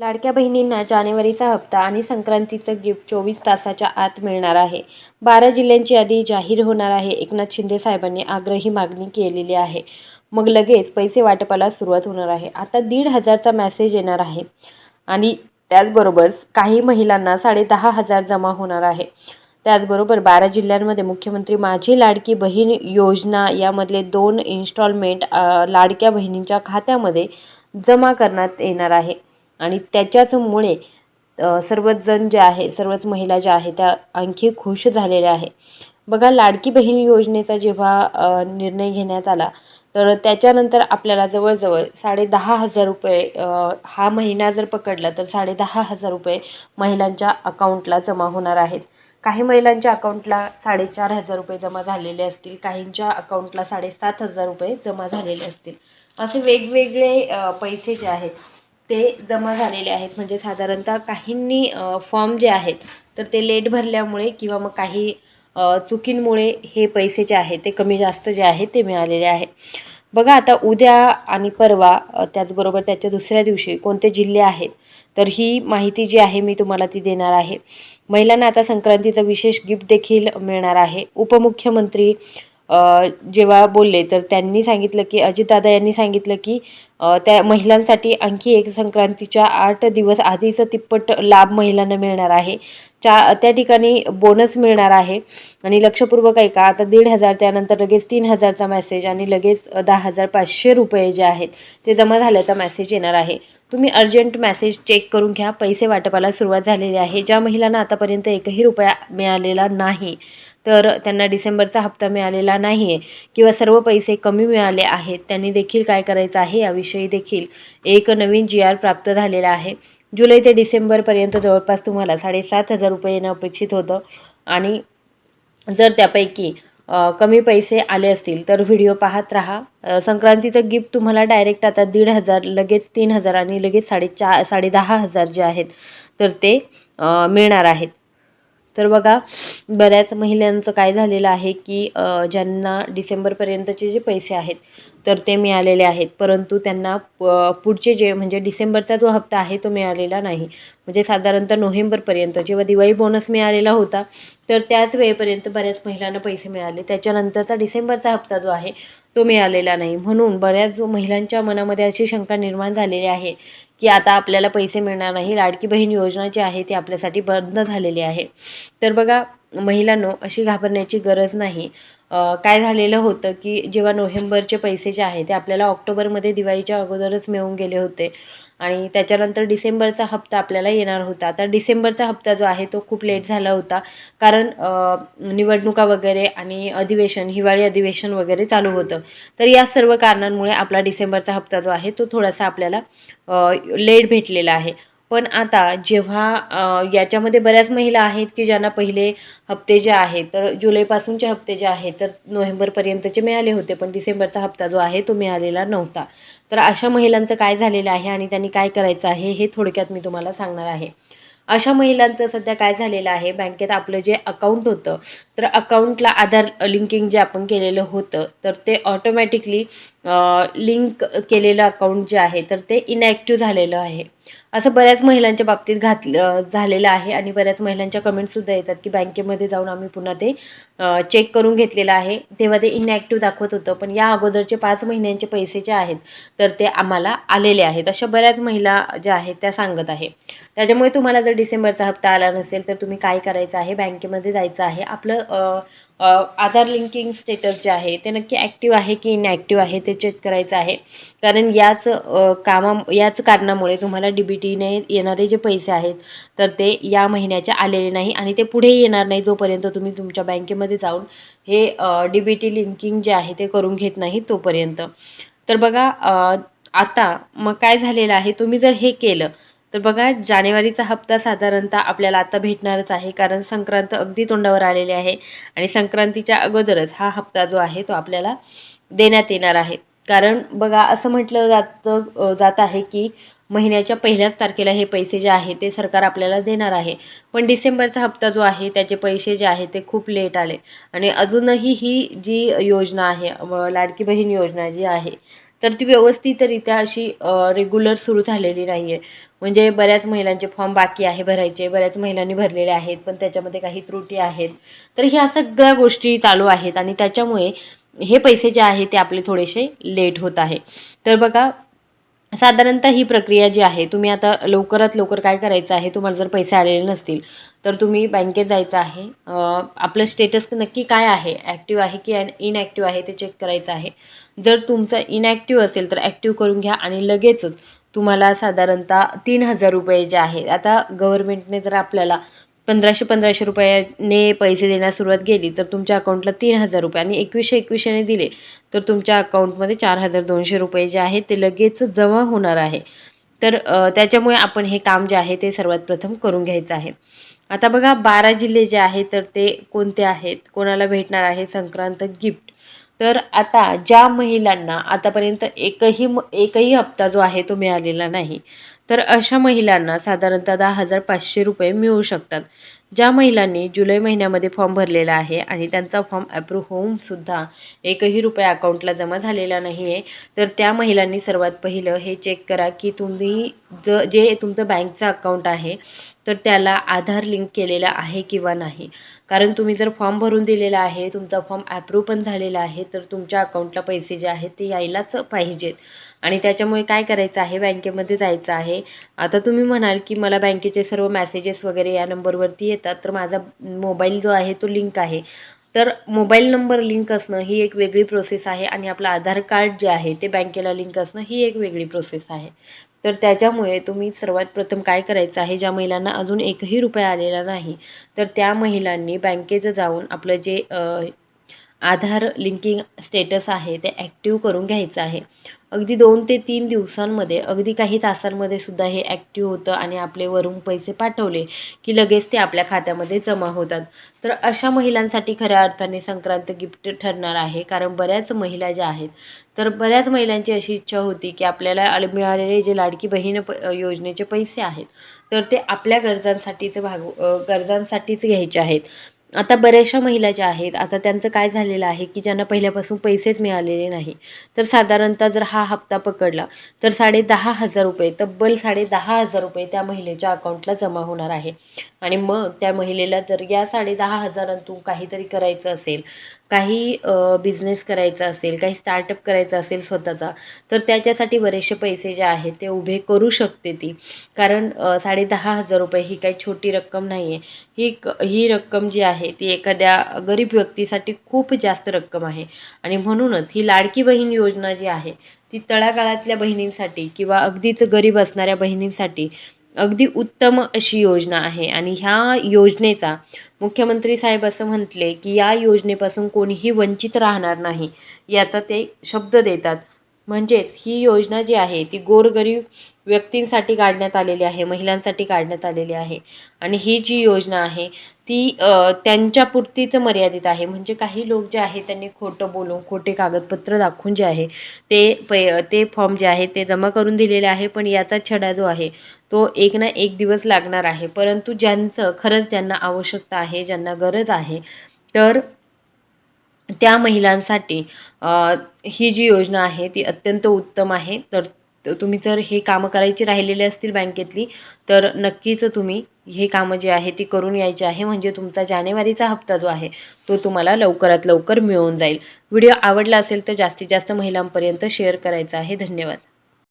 लाडक्या बहिणींना जानेवारीचा हप्ता आणि संक्रांतीचं गिफ्ट चोवीस तासाच्या आत मिळणार आहे. बारा जिल्ह्यांची यादी जाहीर होणार आहे. एकनाथ शिंदे साहेबांनी आग्रही मागणी केलेली आहे. मग लगेच पैसे वाटपाला सुरुवात होणार आहे. आता दीड हजारचा मॅसेज येणार आहे. आणि त्याचबरोबर काही महिलांना साडेदहा हजार जमा होणार आहे. त्याचबरोबर बारा जिल्ह्यांमध्ये मुख्यमंत्री माझी लाडकी बहीण योजना यामधले दोन इन्स्टॉलमेंट लाडक्या बहिणींच्या खात्यामध्ये जमा करण्यात येणार आहे. आणि त्याच्याचमुळे सर्वच जण जे आहे सर्वच महिला ज्या आहेत त्या आणखी खुश झालेल्या आहे बघा लाडकी बहीण योजनेचा जेव्हा निर्णय घेण्यात आला तर त्याच्यानंतर आपल्याला जवळजवळ साडे दहा हजार रुपये हा महिना जर पकडला तर साडे दहा हजार रुपये महिलांच्या अकाउंटला जमा होणार आहेत. काही महिलांच्या अकाउंटला साडेचार हजार रुपये जमा झालेले असतील काहींच्या अकाउंटला साडेसात हजार रुपये जमा झालेले असतील. असे वेगवेगळे पैसे जे आहेत ते जमा झालेले आहेत. म्हणजे साधारणतः काहींनी फॉर्म जे आहेत तर ते लेट भरल्यामुळे किंवा मग काही चुकींमुळे हे पैसे जे आहेत ते कमी जास्त जे आहेत ते मिळालेले आहे बघा आता उद्या आणि परवा त्याचबरोबर त्याच्या दुसऱ्या दिवशी कोणते जिल्हे आहेत तर ही माहिती जी आहे मी तुम्हाला ती देणार आहे. महिलांना आता संक्रांतीचं विशेष गिफ्ट देखील मिळणार आहे. उपमुख्यमंत्री जेव्हा बोलले तर त्यांनी सांगितलं की अजितदादा यांनी सांगितलं की त्या महिलांसाठी आणखी एक संक्रांतीच्या आठ दिवस आधीचं तिप्पट लाभ महिलांना मिळणार आहे. चा त्या ठिकाणी बोनस मिळणार आहे. आणि लक्षपूर्वक ऐका आता दीड हजार त्यानंतर लगेच तीन हजारचा मेसेज आणि लगेच दहा हजार पाचशे रुपये जे आहेत ते जमा झाल्याचा मेसेज येणार आहे. तुम्ही अर्जंट मेसेज चेक करून घ्या. पैसे वाटपाला सुरुवात झालेली आहे. ज्या महिलांना आतापर्यंत एकही रुपया मिळालेला नाही तर त्यांना डिसेंबरचा हप्ता मिळालेला नाही आहे किंवा सर्व पैसे कमी मिळाले आहेत त्यांनी देखील काय करायचं आहे याविषयी देखील एक नवीन जी आर प्राप्त झालेला आहे. जुलै ते डिसेंबरपर्यंत जवळपास तुम्हाला साडेसात हजार रुपये येणं अपेक्षित होतं आणि जर त्यापैकी कमी पैसे आले असतील तर व्हिडिओ पाहत राहा. संक्रांतीचं गिफ्ट तुम्हाला डायरेक्ट आता दीड हजार लगेच तीन हजार आणि लगेच साडेचार साडे दहा हजार जे आहेत तर ते मिळणार आहेत. तर बघा बऱ्याच महिलांचं काय झालेलं आहे की ज्यांना डिसेंबरपर्यंतचे जे पैसे आहेत तर ते मिळालेले आहेत. परंतु त्यांना प पुढचे जे म्हणजे डिसेंबरचा जो हप्ता आहे तो मिळालेला नाही. म्हणजे साधारणतः नोव्हेंबरपर्यंत जेव्हा दिवाळी बोनस मिळालेला होता तर त्याच वेळेपर्यंत बऱ्याच महिलांना पैसे मिळाले. त्याच्यानंतरचा डिसेंबरचा हप्ता जो आहे तो मिळालेला नाही. म्हणून बऱ्याच महिलांच्या मनामध्ये अशी शंका निर्माण झालेली आहे की आता आपल्याला पैसे मिळणार नाही. लाडकी बहीण योजना जी आहे ती आपल्यासाठी बंद झालेली आहे. तर बघा महिलांनो अशी घाबरण्याची गरज नाही. काय झालेलं होतं की जेव्हा नोव्हेंबरचे पैसे जे आहे ते आपल्याला ऑक्टोबरमध्ये दिवाळीच्या अगोदरच मिळून गेले होते. आणि त्याच्यानंतर डिसेंबरचा हप्ता आपल्याला येणार होता. तर डिसेंबरचा हप्ता जो आहे तो खूप लेट झाला होता. कारण निवडणुका वगैरे आणि अधिवेशन हिवाळी अधिवेशन वगैरे चालू होतं. तर या सर्व कारणांमुळे आपला डिसेंबरचा हप्ता जो आहे तो थोडासा आपल्याला लेट भेटलेला आहे. पण आता जेव्हा याच्यामध्ये बऱ्याच महिला आहेत की ज्यांना पहिले हप्ते जे आहेत तर जुलैपासूनचे हप्ते जे आहेत तर नोव्हेंबरपर्यंतचे मिळाले होते पण डिसेंबरचा हप्ता जो आहे तो मिळालेला नव्हता. तर अशा महिलांचं काय झालेलं आहे आणि त्यांनी काय करायचं आहे हे थोडक्यात मी तुम्हाला सांगणार आहे. अशा महिलांचं सध्या काय झालेलं आहे बँकेत आपलं जे अकाउंट होतं तर अकाउंटला आधार लिंकिंग जे आपण केलेलं होतं तर ते ऑटोमॅटिकली लिंक केलेलं अकाउंट जे आहे तर ते इनॅक्टिव्ह झालेलं आहे. असं बऱ्याच महिलांच्या बाबतीत घातलं झालेलं आहे आणि बऱ्याच महिलांच्या कमेंटसुद्धा येतात की बँकेमध्ये जाऊन आम्ही पुन्हा ते चेक करून घेतलेलं आहे. तेव्हा ते इनॲक्टिव्ह दाखवत होतं. पण या अगोदरचे पाच महिन्यांचे पैसे जे आहेत तर ते आम्हाला आलेले आहेत. अशा बऱ्याच महिला ज्या आहेत त्या सांगत आहे. त्याच्यामुळे तुम्हाला जर डिसेंबरचा हप्ता आला नसेल तर तुम्ही काय करायचं आहे? बँकेमध्ये जायचं आहे. आपलं आधार लिंकिंग स्टेटस जे आहे ते नक्की ॲक्टिव्ह आहे की इनॲक्टिव्ह आहे ते चेक करायचं आहे. कारण याच कामा याच कारणामुळे तुम्हाला डी बी टीने येणारे जे पैसे आहेत तर ते या महिन्याचे आलेले नाही आणि ते पुढे येणार नाही जोपर्यंत तुम्ही तुमच्या बँकेमध्ये जाऊन हे डी बी टी लिंकिंग जे आहे ते करून घेत नाही तोपर्यंत. तर बघा आता मग काय झालेलं आहे तुम्ही जर हे केलं तर बघा जानेवारीचा हप्ता साधारणतः आपल्याला आता भेटणारच आहे कारण संक्रांत अगदी तोंडावर आलेली आहे आणि संक्रांतीच्या अगोदरच हा हप्ता जो आहे तो आपल्याला देण्यात येणार आहे. कारण बघा असं म्हटलं जातं जात आहे की महिन्याच्या पहिल्याच तारखेला हे पैसे जे आहे ते सरकार आपल्याला देणार आहे. पण डिसेंबरचा हप्ता जो आहे त्याचे पैसे जे आहे ते खूप लेट आले. आणि अजूनही ही जी योजना आहे व लाडकी बहीण योजना जी आहे तर ती व्यवस्थितरित्या अशी रेग्युलर सुरू झालेली नाही आहे म्हणजे बऱ्याच महिलांचे फॉर्म बाकी आहे भरायचे बऱ्याच महिलांनी भरलेले आहेत पण त्याच्यामध्ये काही त्रुटी आहेत. तर ह्या सगळ्या गोष्टी चालू आहेत आणि त्याच्यामुळे हे पैसे जे आहे ते आपले थोडेसे लेट होत आहे. तर बघा साधारणतः ही प्रक्रिया जी आहे तुम्ही आता लवकरात लवकर काय करायचं आहे तुम्हाला जर पैसे आलेले नसतील तर तुम्ही बँकेत जायचं आहे. आपलं स्टेटस नक्की काय आहे? ॲक्टिव्ह आहे की इनॲक्टिव्ह आहे ते चेक करायचं आहे. जर तुमचं इनॲक्टिव्ह असेल तर ॲक्टिव्ह करून घ्या आणि लगेचच तुम्हाला साधारणतः तीन हजार रुपये जे आहे आता गव्हर्मेंटने जर आपल्याला पंधराशे पंधराशे रुपयाने पैसे देण्यास सुरुवात केली तर तुमच्या अकाउंटला तीन हजार रुपये आणि एकवीसशे एकवीसशेने दिले तर तुमच्या अकाउंटमध्ये चार हजार दोनशे रुपये जे आहे ते लगेच जमा होणार आहे. तर त्याच्यामुळे आपण हे काम जे आहे ते सर्वात प्रथम करून घ्यायचं आहे. आता बघा बारा जिल्हे जे आहेत तर ते कोणते आहेत? कोणाला भेटणार आहे संक्रांत गिफ्ट तर आता ज्या महिलांना आतापर्यंत एकही म- एकही हप्ता जो आहे तो मिळालेला नाही. तर अशा महिलांना साधारणतः दहा हजार पाचशे रुपये मिळू शकतात. ज्या महिलांनी जुलै महिन्यामध्ये फॉर्म भरलेला आहे आणि त्यांचा फॉर्म अप्रूव्ह होऊनसुद्धा एकही रुपया अकाउंटला जमा झालेला नाही आहे तर त्या महिलांनी सर्वात पहिलं हे चेक करा की तुम्ही ज जे तुमचं बँकचं अकाउंट आहे तर त्याला आधार लिंक केलेला आहे किंवा नाही. कारण तुम्ही जर फॉर्म भरून दिलेला आहे तुमचा फॉर्म ॲप्रूव्ह पण झालेला आहे तर तुमच्या अकाउंटला पैसे जे आहेत ते यायलाच पाहिजेत. आणि त्याच्यामुळे काय करायचं आहे बँकेमध्ये जायचं आहे. आता तुम्ही म्हणाल की मला बँकेचे सर्व मेसेजेस वगैरे या नंबरवरती येतात तर माझा मोबाईल जो आहे तो लिंक आहे. तर मोबाईल नंबर लिंक असणं ही एक वेगळी प्रोसेस आहे आणि आपलं आधार कार्ड जे आहे ते बँकेला लिंक असणं ही एक वेगळी प्रोसेस आहे. तर त्याच्यामुळे तुम्ही सर्वात प्रथम काय करायचं आहे ज्या महिलांना अजून एकही रुपया आलेला नाही तर त्या महिलांनी बँकेत जाऊन आपलं जे आधार लिंकिंग स्टेटस आहे ते ॲक्टिव्ह करून घ्यायचं आहे. अगदी दोन ते तीन दिवसांमध्ये अगदी काही तासांमध्ये सुद्धा हे ॲक्टिव्ह होतं आणि आपले वरून पैसे पाठवले की लगेच ते आपल्या खात्यामध्ये जमा होतात. तर अशा महिलांसाठी खऱ्या अर्थाने संक्रांत गिफ्ट ठरणार आहे कारण बऱ्याच महिला ज्या आहेत तर बऱ्याच महिलांची अशी इच्छा होती की आपल्याला मिळालेले जे लाडकी बहीण प योजनेचे पैसे आहेत तर ते आपल्या गरजांसाठीचे भाग गरजांसाठीच घ्यायचे आहेत. आता बऱ्याचशा महिला ज्या आहेत आता त्यांचं काय झालेलं आहे की ज्यांना पहिल्यापासून पैसेच मिळालेले नाही. तर साधारणतः जर हा हप्ता पकडला तर साडे दहा हजार रुपये तब्बल साडे दहा हजार रुपये त्या महिलेच्या अकाउंटला जमा होणार आहे. आणि मग त्या महिलेला जर या साडे दहा हजारांतून काहीतरी करायचं असेल काही बिझनेस करायचा असेल काही स्टार्टअप करायचा असेल स्वतःचा तर त्याच्यासाठी बरेचसे पैसे जे आहेत ते उभे करू शकते ती. कारण साडेदहा साडे दहा हजार रुपये ही काही छोटी रक्कम नाही आहे ही क ही रक्कम जी आहे ती एखाद्या गरीब व्यक्तीसाठी खूप जास्त रक्कम आहे. आणि म्हणूनच ही लाडकी बहीण योजना जी आहे ती तळागाळातल्या बहिणींसाठी किंवा अगदीच गरीब असणाऱ्या बहिणींसाठी अगदी उत्तम अशी योजना आहे. आणि ह्या योजनेचा मुख्यमंत्री साहेब असं म्हटले की या योजनेपासून कोणीही वंचित राहणार नाही याचा ते शब्द देतात. म्हणजेच ही योजना जी आहे ती गोरगरीब व्यक्तींसाठी काढण्यात आलेली आहे महिलांसाठी काढण्यात आलेली आहे. आणि ही जी योजना आहे ती अ, त्यांच्यापुरतीच मर्यादित आहे. म्हणजे काही लोक जे आहे त्यांनी खोटं बोलून खोटे कागदपत्र दाखवून जे आहे ते पै ते फॉर्म जे आहे ते जमा करून दिलेले आहे. पण याचा छडा जो आहे तो एक ना एक दिवस लागणार आहे. परंतु ज्यांचं खरंच ज्यांना आवश्यकता आहे ज्यांना गरज आहे तर त्या महिलांसाठी ही जी योजना आहे ती अत्यंत उत्तम आहे. तर तुम्ही जर हे कामं करायची राहिलेली असतील बँकेतली तर नक्कीच तुम्ही हे कामं जे आहे ती करून यायची आहे. म्हणजे तुमचा जानेवारीचा हप्ता जो आहे तो तुम्हाला लवकरात लवकर मिळून जाईल. व्हिडिओ आवडला असेल तर जास्तीत जास्त महिलांपर्यंत शेअर करायचा आहे. धन्यवाद.